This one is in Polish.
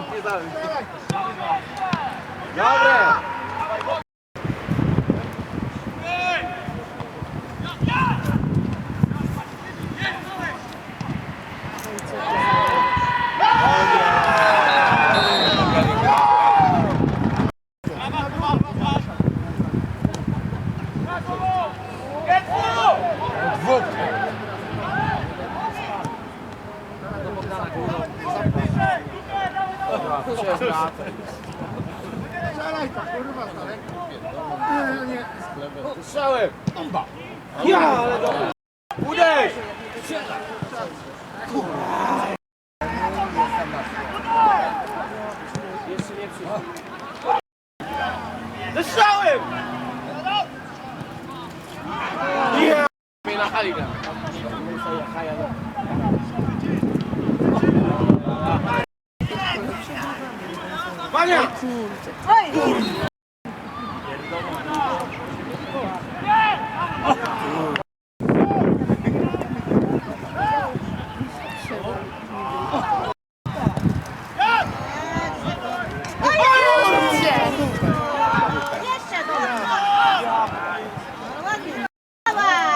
Dobre! Get through! Chętnie zabił. Dobre! Strzałem! Ja, ale dobrze. Uderz! Jeszcze nie przyszło. Zestrzałem! Ja! Mnie na gra. Pania! Jeszcze do Ładnie. Dawaj!